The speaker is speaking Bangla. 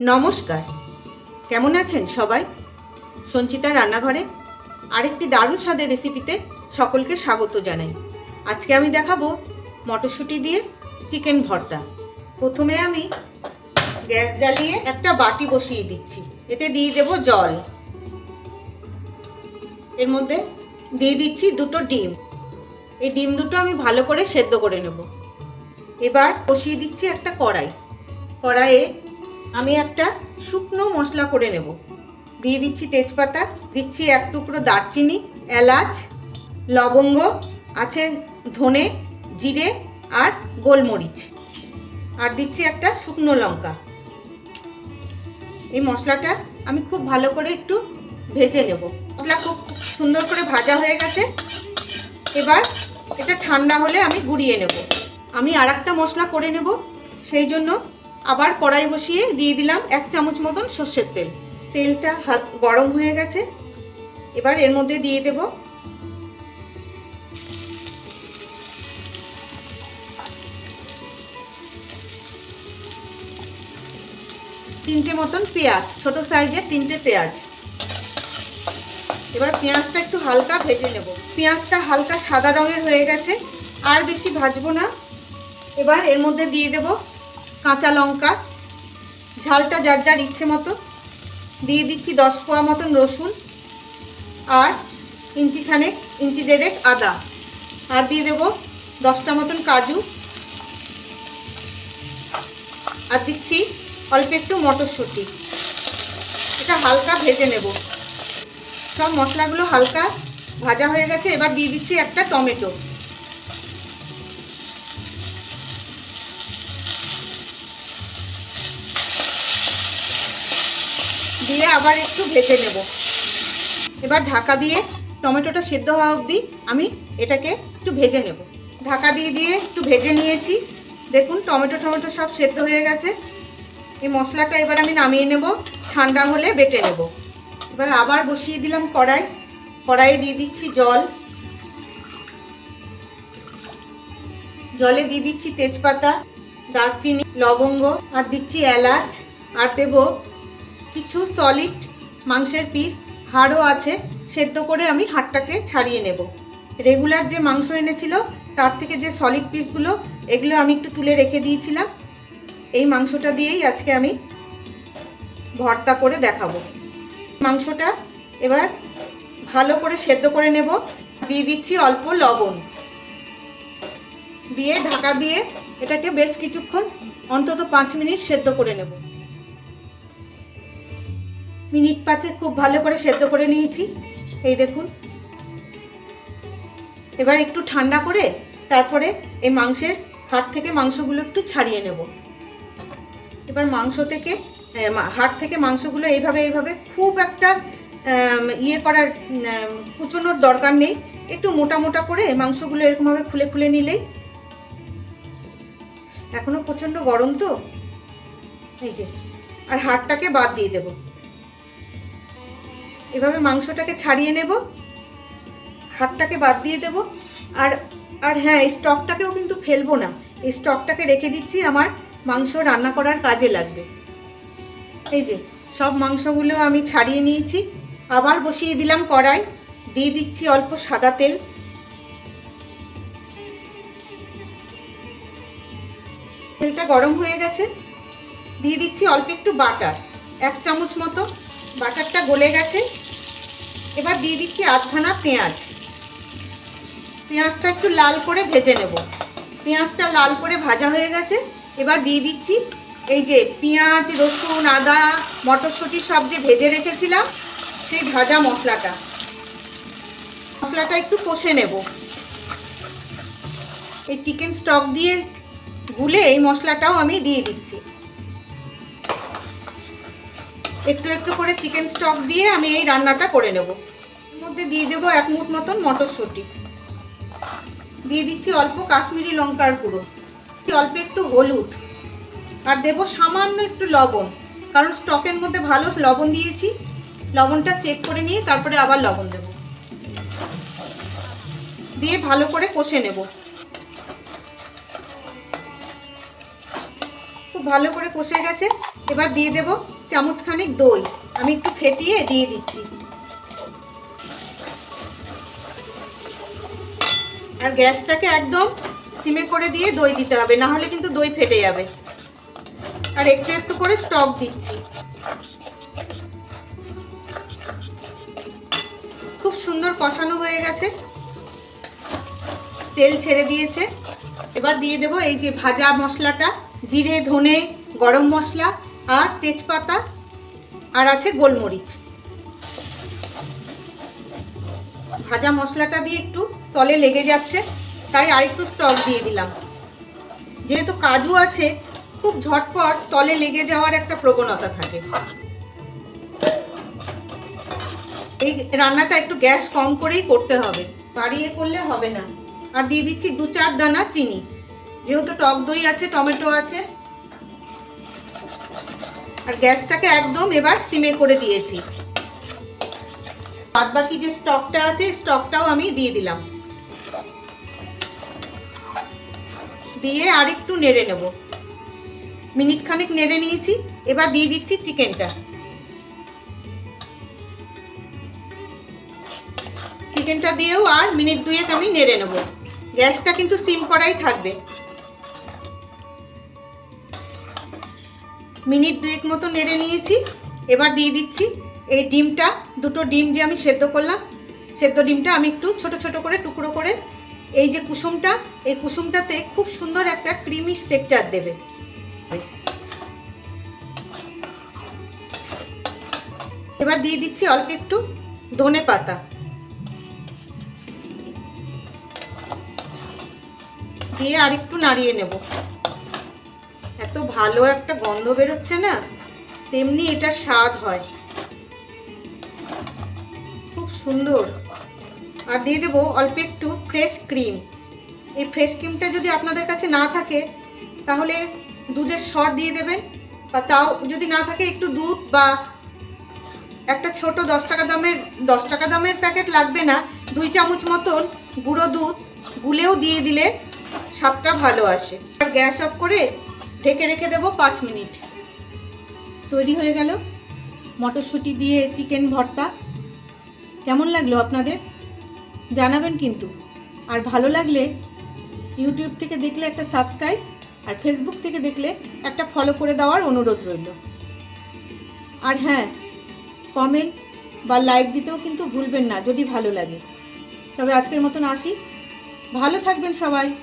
নমস্কার। কেমন আছেন সবাই? সঞ্চিতার রান্নাঘরে আরেকটি দারুণ স্বাদের রেসিপিতে সকলকে স্বাগত জানাই। আজকে আমি দেখাবো মটরশুঁটি দিয়ে চিকেন ভর্তা। প্রথমে আমি গ্যাস জ্বালিয়ে একটা বাটি বসিয়ে দিচ্ছি। এতে দিয়ে দেব জল। এর মধ্যে দিয়ে দিচ্ছি দুটো ডিম। এই ডিম দুটো আমি ভালো করে সেদ্ধ করে নেব। এবার বসিয়ে দিচ্ছি একটা কড়াই। কড়াইয়ে আমি একটা শুকনো মশলা করে নেব। দিয়ে দিচ্ছি তেজপাতা, দিচ্ছি এক টুকরো দারচিনি, এলাচ, লবঙ্গ, আছে ধনে, জিরে আর গোলমরিচ। আর দিচ্ছি একটা শুকনো লঙ্কা। এই মশলাটা আমি খুব ভালো করে একটু ভেজে নেব। মশলা খুব সুন্দর করে ভাজা হয়ে গেছে। এবার এটা ঠান্ডা হলে আমি গুঁড়িয়ে নেব। আমি আর একটা মশলা করে নেব। সেই জন্য আবার কড়াই বসিয়ে দিয়ে দিলাম এক চামচ মতন সর্ষের তেল। তেলটা হাত গরম হয়ে গেছে। এবার এর মধ্যে দিয়ে দেব তিনটে মতন পেঁয়াজ, ছোট সাইজের তিনটে পেঁয়াজ। এবার পেঁয়াজটা একটু হালকা ভেজে নেব। পেঁয়াজটা হালকা সাদা রঙের হয়ে গেছে, আর বেশি ভাজবো না। এবার এর মধ্যে দিয়ে দেব কাঁচা লঙ্কা, ঝালটা যার যার ইচ্ছে মতো। দিয়ে দিচ্ছি দশ কোয়া মতন রসুন আর ইঞ্চিখানেক, ইঞ্চি দেড়েক আদা। আর দিয়ে দেব দশটা মতন কাজু। আর দিচ্ছি অল্প একটু মটরশুঁটি। এটা হালকা ভেজে নেব। সব মশলাগুলো হালকা ভাজা হয়ে গেছে। এবার দিয়ে দিচ্ছি একটা টমেটো। দিয়ে আবার একটু ভেজে নেব। এবার ঢাকা দিয়ে টমেটোটা সেদ্ধ হওয়া অবধি আমি এটাকে একটু ভেজে নেব। ঢাকা দিয়ে দিয়ে একটু ভেজে নিয়েছি। দেখুন, টমেটো টমেটো সব সেদ্ধ হয়ে গেছে। এই মশলাটা এবার আমি নামিয়ে নেব, ঠান্ডা হলে বেটে নেব। এবার আবার বসিয়ে দিলাম কড়াই। কড়াইয়ে দিয়ে দিচ্ছি জল। জলে দিয়ে দিচ্ছি তেজপাতা, দারচিনি, লবঙ্গ, আর দিচ্ছি এলাচ। আর দেব কিছু সলিড মাংসের পিস হাড়ও আছে, সেদ্ধ করে আমি হাড়টাকে ছাড়িয়ে নেব। রেগুলার যে মাংস এনেছিল, তার থেকে যে সলিড পিসগুলো এগুলো আমি একটু তুলে রেখে দিয়েছিলাম। এই মাংসটা দিয়েই আজকে আমি ভর্তা করে দেখাবো। মাংসটা এবার ভালো করে সেদ্ধ করে নেব। দিয়ে দিচ্ছি অল্প লবণ। দিয়ে ঢাকা দিয়ে এটাকে বেশ কিছুক্ষণ, অন্তত পাঁচ মিনিট সেদ্ধ করে নেব। মিনিট পাঁচে খুব ভালো করে সেদ্ধ করে নিয়েছি। এই দেখুন। এবার একটু ঠান্ডা করে তারপরে এই মাংসের হাড় থেকে মাংসগুলো একটু ছাড়িয়ে নেব। এবার মাংস থেকে হাড় থেকে মাংসগুলো এইভাবে এইভাবে খুব একটা ইয়ে করার কুচোনোর দরকার নেই। একটু মোটা মোটা করে মাংসগুলো এরকমভাবে খুলে খুলে নিলেই। এখনও প্রচণ্ড গরম তো? এই যে, আর হাড়টাকে বাদ দিয়ে দেব। এভাবে মাংসটাকে ছাড়িয়ে নেব হাতটাকে বাদ দিয়ে দেব, আর আর হ্যাঁ এই স্টকটাকেও কিন্তু ফেলব না। এই স্টকটাকে রেখে দিচ্ছি, আমার মাংস রান্না করার কাজে লাগবে। এই যে, সব মাংসগুলো আমি ছাড়িয়ে নিয়েছি। আবার বসিয়ে দিলাম কড়াই, দিয়ে দিচ্ছি অল্প সাদা তেল। তেলটা গরম হয়ে গেছে, দিয়ে দিচ্ছি অল্প একটু বাটার, এক চামচ মতো। বাটারটা গলে গেছে। এবার দিয়ে দিচ্ছি আধখানা পেঁয়াজ। পেঁয়াজটা একটু লাল করে ভেজে নেব। পেঁয়াজটা লাল করে ভাজা হয়ে গেছে। এবার দিয়ে দিচ্ছি এই যে পেঁয়াজ, রসুন, আদা, মটরশুঁটি সব যে ভেজে রেখেছিলাম, সেই ভাজা মশলাটা। মশলাটা একটু কষে নেব। এই চিকেন স্টক দিয়ে গুলে এই মশলাটাও আমি দিয়ে দিচ্ছি। একটু একটু করে চিকেন স্টক দিয়ে আমি এই রান্নাটা করে নেব। এর মধ্যে দিয়ে দেবো এক মুঠ মতন মটরশুঁটি। দিয়ে দিচ্ছি অল্প কাশ্মীরি লঙ্কার গুঁড়ো। অল্প একটু হলুদ। আর দেব সামান্য একটু লবণ। কারণ স্টকের মধ্যে ভালো লবণ দিয়েছি। লবণটা চেক করে নিয়ে তারপরে আবার লবণ দেব। দিয়ে ভালো করে কষে নেব। খুব খুব ভালো করে কষে গেছে। এবার দিয়ে দেব চামচ খানিক দই। আমি একটু ফেটিয়ে দিয়ে দিচ্ছি। আর গ্যাসটাকে একদম সিমে করে দিয়ে দই দিতে হবে, না হলে কিন্তু দই ফেটে যাবে। আর একটু একটু করে স্টক দিচ্ছি। খুব সুন্দর কষানো হয়ে গেছে। তেল ছেড়ে দিয়েছে। এবার দিয়ে দেব এই যে ভাজা মশলাটা, জিরে, ধনে, গরম মশলা আর তেজপাতা আর আছে গোলমরিচ। ভাজা মশলাটা দিয়ে একটু তলে লেগে যাচ্ছে, তাই আরেকটু স্টক দিয়ে দিলাম। যেহেতু কাজু আছে, খুব ঝটপট তলে লেগে যাওয়ার একটা প্রবণতা থাকে। এই রান্নাটা একটু গ্যাস কম করেই করতে হবে, বাড়িয়ে করলে হবে না। আর দিয়ে দিচ্ছি দু চার দানা চিনি। যেহেতু টক দই আছে, টমেটো আছে আর গ্যাসটাকে একদম এবার সিমে করে দিয়েছি। বাদ বাকি যে স্টকটা আছে, স্টকটাও আমি দিয়ে দিলাম। দিয়ে আর একটু নেড়ে নেব। মিনিট খানেক নেড়ে নিয়েছি, এবার দিয়ে দিচ্ছি চিকেনটা। চিকেনটা দিয়েও আর মিনিট দুয়েক আমি নেড়ে নেব। গ্যাসটা কিন্তু সিম করাই থাকবে। মিনিট দুয়েক মতো নেড়ে নিয়েছি। এবার দিয়ে দিচ্ছি এই ডিমটা। দুটো ডিম যে আমি সেদ্ধ করলাম, সেদ্ধ ডিমটা আমি একটু ছোট ছোট করে, টুকরো করে, এই যে কুসুমটা, এই কুসুমটাতে খুব সুন্দর একটা ক্রিমি স্ট্রেকচার দেবে। এবার দিয়ে দিচ্ছি অল্প একটু ধনে পাতা। দিয়ে আরেকটু নাড়িয়ে নেব। এত ভালো একটা গন্ধ বেরোচ্ছে না, তেমনি এটা স্বাদ হয়। খুব সুন্দর। আর দিয়ে দেবো অল্প একটু ফ্রেশ ক্রিম এই ফ্রেশ ক্রিমটা যদি আপনাদের কাছে না থাকে, তাহলে দুধের সর দিয়ে দেবেন, বা তাও যদি না থাকে, একটু দুধ বা একটা ছোট দশ টাকা দামের, দশ টাকা দামের প্যাকেট লাগবে না, দুই চামচ মতন গুঁড়ো দুধ, গুলেও দিয়ে দিলে স্বাদটা ভালো আসে। আর গ্যাস অফ করে ঢেকে রেখে দেবো পাঁচ মিনিট। তৈরি হয়ে গেল। মটরশুঁটি দিয়ে চিকেন ভর্তা। কেমন লাগল আপনাদের? জানাবেন কিন্তু। আর ভালো লাগলে ইউটিউব থেকে দেখলে একটা সাবস্ক্রাইব, আর ফেসবুক থেকে দেখলে একটা ফলো করে দেওয়ার অনুরোধ রইল। আর হ্যাঁ কমেন্ট বা লাইক দিতেও কিন্তু ভুলবেন না, যদি ভালো লাগে। তবে আজকের মতন আসি। ভালো থাকবেন সবাই।